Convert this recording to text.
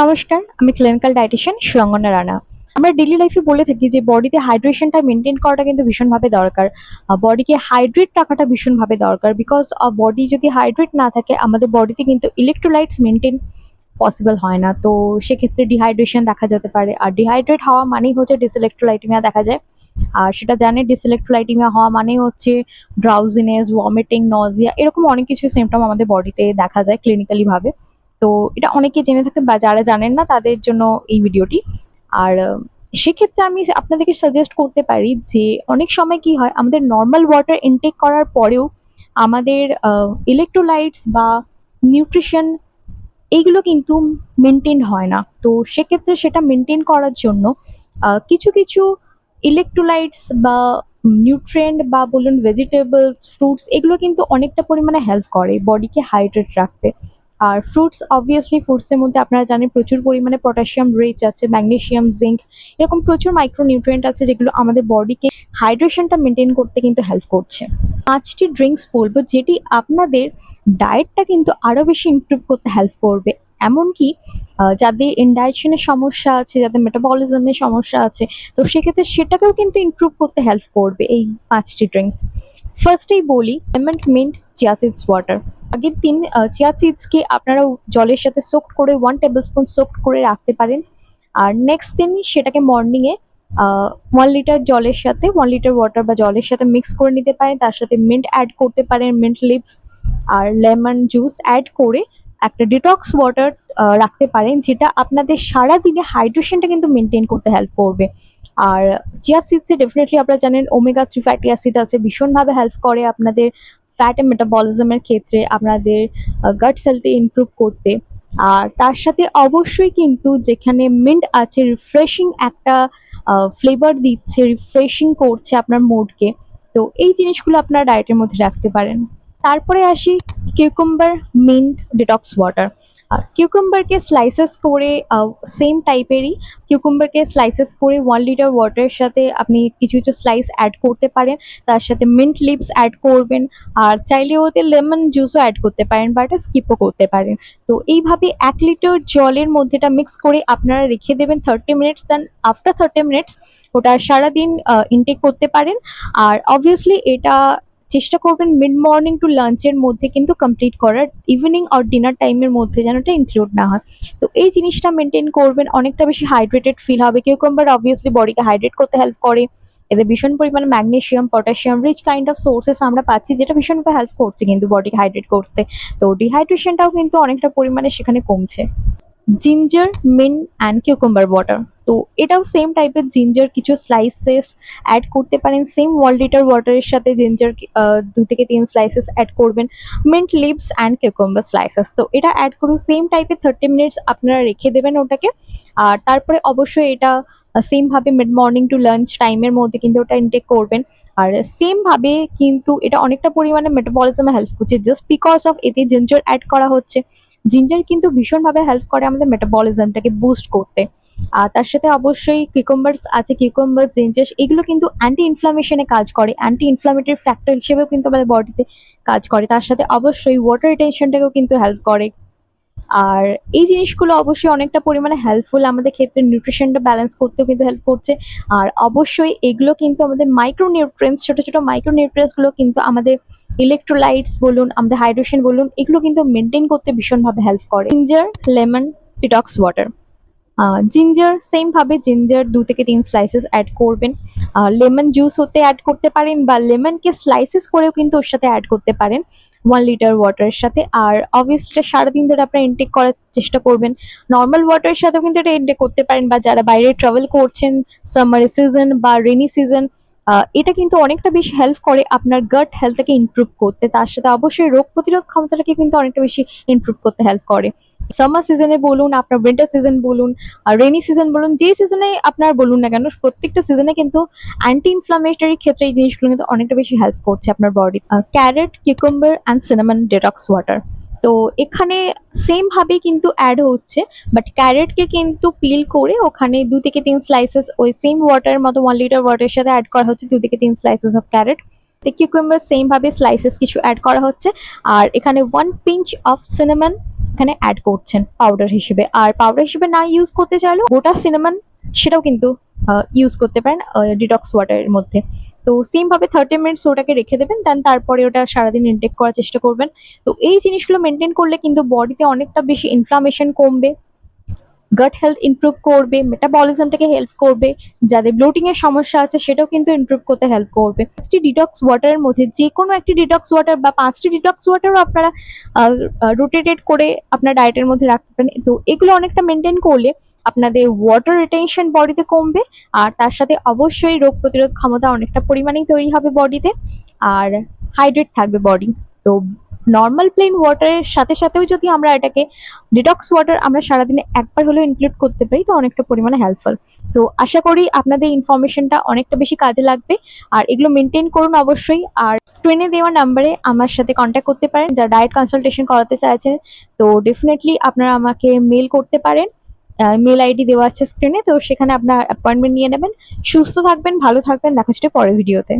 নমস্কার, আমি clinical dietician Surangana Rana. আমরা ডেলি লাইফে বলে থাকি যে বডিতে হাইড্রেশনটা মেনটেন করাটা কিন্তু ভীষণভাবে দরকার। বডিকে হাইড্রেট রাখাটা ভীষণভাবে দরকার বিকজ বডি যদি হাইড্রেট না থাকে, আমাদের বডিতে কিন্তু ইলেকট্রোলাইটস মেনটেন পসিবল হয় না। তো সেক্ষেত্রে ডিহাইড্রেশন দেখা যেতে পারে। আর ডিহাইড্রেট হওয়া মানেই হচ্ছে ডিসইলেকট্রোলাইটিমিয়া দেখা যায়। আর সেটা জানে ডিসইলেকট্রোলাইটিমিয়া হওয়া মানেই হচ্ছে ড্রাউজিনেস ভমিটিং নজিয়া এরকম অনেক কিছু সিমটম আমাদের বডিতে দেখা যায় ক্লিনিক্যালি ভাবে। তো এটা অনেকে জেনে থাকেন বা যারা জানেন না তাদের জন্য এই ভিডিওটি। আর সেক্ষেত্রে আমি আপনাদেরকে সাজেস্ট করতে পারি যে অনেক সময় কি হয়, আমাদের নর্মাল ওয়াটার ইনটেক করার পরেও আমাদের ইলেকট্রোলাইটস বা নিউট্রিশন এইগুলো কিন্তু মেনটেন হয় না। তো সেক্ষেত্রে সেটা মেনটেন করার জন্য কিছু কিছু ইলেকট্রোলাইটস বা নিউট্রেন্ট বা বলুন ভেজিটেবলস ফ্রুটস এগুলো কিন্তু অনেকটা পরিমাণে হেল্প করে বডিকে হাইড্রেট রাখতে। আর ফ্রুটস অবভিয়াসলি ফ্রুটসের মধ্যে আপনারা জানেন প্রচুর পরিমাণে পটাশিয়াম রিচ আছে ম্যাগনেসিয়াম জিঙ্ক এরকম প্রচুর মাইক্রোনিউট্রিয়েন্ট আছে যেগুলো আমাদের বডিকে হাইড্রেশনটা মেনটেন করতে কিন্তু হেল্প করছে। পাঁচটি ড্রিঙ্কস বলব যেটি আপনাদের ডায়েটটা কিন্তু আরও বেশি ইমপ্রুভ করতে হেল্প করবে। এমনকি যাদের ইনডাইজেশনের সমস্যা আছে, যাদের মেটাবলিজমের সমস্যা আছে, তো সেক্ষেত্রে সেটাকেও কিন্তু ইমপ্রুভ করতে হেল্প করবে এই পাঁচটি ড্রিঙ্কস ফার্স্টেই বলি lemon mint chia seeds water আগের দিন চিয়া সিডসকে আপনারা জলের সাথে সোক্ট করে ওয়ান টেবিল স্পুন সোক্ট করে রাখতে পারেন। আর নেক্সট দিন সেটাকে মর্নিংয়ে ওয়ান লিটার জলের সাথে ওয়ান লিটার ওয়াটার বা জলের সাথে মিক্স করে নিতে পারেন। তার সাথে মিন্ট অ্যাড করতে পারেন মিন্ট লিপস আর লেমন জুস অ্যাড করে একটা ডিটক্স ওয়াটার রাখতে পারেন, যেটা আপনাদের সারা দিনে হাইড্রেশনটা কিন্তু মেনটেন করতে হেল্প করবে। আর চিয়া সিডসে ডেফিনেটলি আপনারা জানেন ওমেগা থ্রি ফ্যাটি অ্যাসিড আছে, ভীষণভাবে হেল্প করে আপনাদের ফ্যাট মেটাবলিজমের ক্ষেত্রে আপনাদের গাট সেলতে ইমপ্রুভ করতে। আর তার সাথে অবশ্যই কিন্তু যেখানে মিন্ট আছে রিফ্রেশিং একটা ফ্লেভার দিচ্ছে রিফ্রেশিং করছে আপনার মুডকে তো এই জিনিসগুলো আপনার ডায়েটের মধ্যে রাখতে পারেন। তারপরে আসি কিউকুম্বার মিন্ট ডিটক্স ওয়াটার আর কিউকুম্বারকে স্লাইসেস করে সেম টাইপেরই কিউকুম্বারকে স্লাইসেস করে ওয়ান লিটার ওয়াটারের সাথে আপনি কিছু কিছু স্লাইস অ্যাড করতে পারেন। তার সাথে মিন্ট লিপস অ্যাড করবেন। আর চাইলে ওতে লেমন জুসও অ্যাড করতে পারেন বা এটা স্কিপও করতে পারেন। তো এইভাবে এক লিটার জলের মধ্যে এটা মিক্স করে আপনারা রেখে দেবেন thirty minutes then after thirty minutes ওটা সারাদিন ইনটেক করতে পারেন। আর অবভিয়াসলি এটা চেষ্টা করবেন মিড মর্নিং টু লাঞ্চের মধ্যে কিন্তু কমপ্লিট করার ইভিনিং আর ডিনার টাইমের মধ্যে যেন এটা ইনক্লুড না হয়। তো এই জিনিসটা মেনটেন করবেন, অনেকটা বেশি হাইড্রেটেড ফিল হবে। কেউ কিউকাম্বার অবভিয়াসলি বডিকে হাইড্রেট করতে হেল্প করে। এতে ভীষণ পরিমাণে magnesium potassium rich kind of sources আমরা পাচ্ছি, যেটা ভীষণভাবে হেল্প করছে কিন্তু বডিকে হাইড্রেট করতে। তো ডিহাইড্রেশনটাও কিন্তু অনেকটা পরিমাণে সেখানে কমছে। Ginger mint and cucumber water তো এটাও সেম টাইপের জিঞ্জার কিছু স্লাইসেস অ্যাড করতে পারেন। সেম ওয়ান লিটার ওয়াটারের সাথে জিঞ্জার দু থেকে তিন স্লাইসেস অ্যাড করবেন। Mint leaves and cucumber slices তো এটা অ্যাড করুন সেম টাইপের থার্টি মিনিটস আপনারা রেখে দেবেন ওটাকে। আর তারপরে অবশ্যই এটা সেম ভাবে মিড মর্নিং টু লাঞ্চ টাইমের মধ্যে কিন্তু ওটা ইনটেক করবেন। আর সেম ভাবে কিন্তু এটা অনেকটা পরিমাণে মেটাবলিজমে হেল্প করছে। জাস্ট বিকজ অফ এতে জিঞ্জার অ্যাড করা হচ্ছে। জিঞ্জার কিন্তু ভীষণভাবে হেল্প করে আমাদের মেটাবলিজমটাকে বুস্ট করতে। আর তার সাথে অবশ্যই কিউকাম্বার্স আছে কিউকাম্বার্স জিঞ্জার এগুলো কিন্তু অ্যান্টি ইনফ্লামেশনে কাজ করে। অ্যান্টি ইনফ্লামেটরি ফ্যাক্টর হিসেবেও কিন্তু আমাদের বডিতে কাজ করে। তার সাথে অবশ্যই ওয়াটার রিটেনশনটাকেও কিন্তু হেল্প করে। আর এই জিনিসগুলো অবশ্যই অনেকটা পরিমাণে হেল্পফুল আমাদের ক্ষেত্রে নিউট্রিশনটা ব্যালেন্স করতেও কিন্তু হেল্প করছে। আর অবশ্যই এগুলো কিন্তু আমাদের মাইক্রো নিউট্রিয়েন্টস ছোটো ছোটো মাইক্রো নিউট্রিয়েন্টসগুলো কিন্তু আমাদের ইলেকট্রোলাইটস বলুন, আমাদের হাইড্রেশন বলুন, এগুলো কিন্তু মেনটেন করতে ভীষণভাবে হেল্প করে। Ginger lemon detox water ginger same ভাবে জিঞ্জার দু থেকে তিন স্লাইসেস অ্যাড করবেন। লেমন জুস হতে অ্যাড করতে পারেন বা লেমনকে স্লাইসেস করেও কিন্তু ওর সাথে অ্যাড করতে পারেন ওয়ান লিটার ওয়াটারের সাথে। আর অবভিয়াসলি সারাদিন ধরে আপনারা ইনটেক করার চেষ্টা করবেন। নর্মাল ওয়াটারের সাথেও কিন্তু এটা ইনটেক করতে পারেন বা যারা বাইরে ট্রাভেল করছেন সামার সিজন বা রেনি সিজন এটা কিন্তু অনেকটা বেশি হেল্প করে আপনার গাট হেলথটাকে ইমপ্রুভ করতে। তার সাথে অবশ্যই রোগ প্রতিরোধ ক্ষমতাটাকে কিন্তু অনেকটা বেশি ইমপ্রুভ করতে হেল্প করে। সামার সিজনে বলুন, আপনার উইন্টার সিজন বলুন, আর রেনি সিজন বলুন, যে সিজনে আপনার বলুন না কেন, প্রত্যেকটা সিজনে কিন্তু অ্যান্টি ইনফ্লামেটরি ক্ষেত্রে এই জিনিসগুলো কিন্তু অনেকটা বেশি হেল্প করছে আপনার body carrot cucumber and cinnamon detox water তো এখানে সেম ভাবে কিন্তু অ্যাড হচ্ছে বাট ক্যারেটকে কিন্তু পিল করে ওখানে দু থেকে তিন স্লাইসেস ওই সেম ওয়াটারের মতো ওয়ান লিটার ওয়াটারের সাথে অ্যাড করা হচ্ছে দু থেকে তিন slices of carrot cucumber same ভাবে স্লাইসেস কিছু অ্যাড করা হচ্ছে, আর এখানে ওয়ান পিঞ্চ অফ সিনেমন এখানে অ্যাড করছেন পাউডার হিসেবে। আর পাউডার হিসেবে না ইউজ করতে চাইলেও গোটা সিনেমান সেটাও কিন্তু ইউজ করতে পারেন ডিটক্স ওয়াটারের মধ্যে। তো সেম ভাবে থার্টি মিনিটস ওটাকে রেখে দেবেন দেন তারপরে ওটা সারাদিন ইনটেক করার চেষ্টা করবেন। তো এই জিনিসগুলো মেনটেন করলে কিন্তু বডিতে অনেকটা বেশি ইনফ্লামেশন কমবে। গাট হেলথ ইমপ্রুভ করবে মেটাবলিজমটাকে হেল্প করবে, যাদের ব্লোটিং এর সমস্যা আছে সেটাও কিন্তু ইমপ্রুভ করতে হেল্প করবে। পাঁচটি ডিটক্স ওয়াটারের মধ্যে যে কোনো একটি ডিটক্স ওয়াটার বা পাঁচটি ডিটক্স ওয়াটারও আপনারা রোটেটেড করে আপনার ডায়েটের মধ্যে রাখতে পারেন। তো এগুলো অনেকটা মেনটেন করলে আপনাদের ওয়াটার রিটেনশন বডিতে কমবে, আর তার সাথে অবশ্যই রোগ প্রতিরোধ ক্ষমতা অনেকটা পরিমাণেই তৈরি হবে বডিতে, আর হাইড্রেট থাকবে বডি তো নর্মাল প্লেন ওয়াটারের সাথে সাথেও যদি আমরা এটাকে ডিটক্স ওয়াটার আমরা সারাদিনে একবার হলেও ইনক্লুড করতে পারি, তো অনেকটা পরিমাণে হেল্পফুল তো আশা করি আপনাদের ইনফরমেশনটা অনেকটা বেশি কাজে লাগবে। আর এগুলো মেনটেন করুন অবশ্যই। আর স্ক্রিনে দেওয়া নাম্বারে আমার সাথে কন্ট্যাক্ট করতে পারেন। যারা ডায়েট কনসালটেশন করাতে চাইছেন, তো ডেফিনেটলি আপনারা আমাকে মেল করতে পারেন। মেল আইডি দেওয়া আছে স্ক্রিনে তো সেখানে আপনার অ্যাপয়েন্টমেন্ট নিয়ে নেবেন। সুস্থ থাকবেন, ভালো থাকবেন। দেখা হচ্ছে পরের ভিডিওতে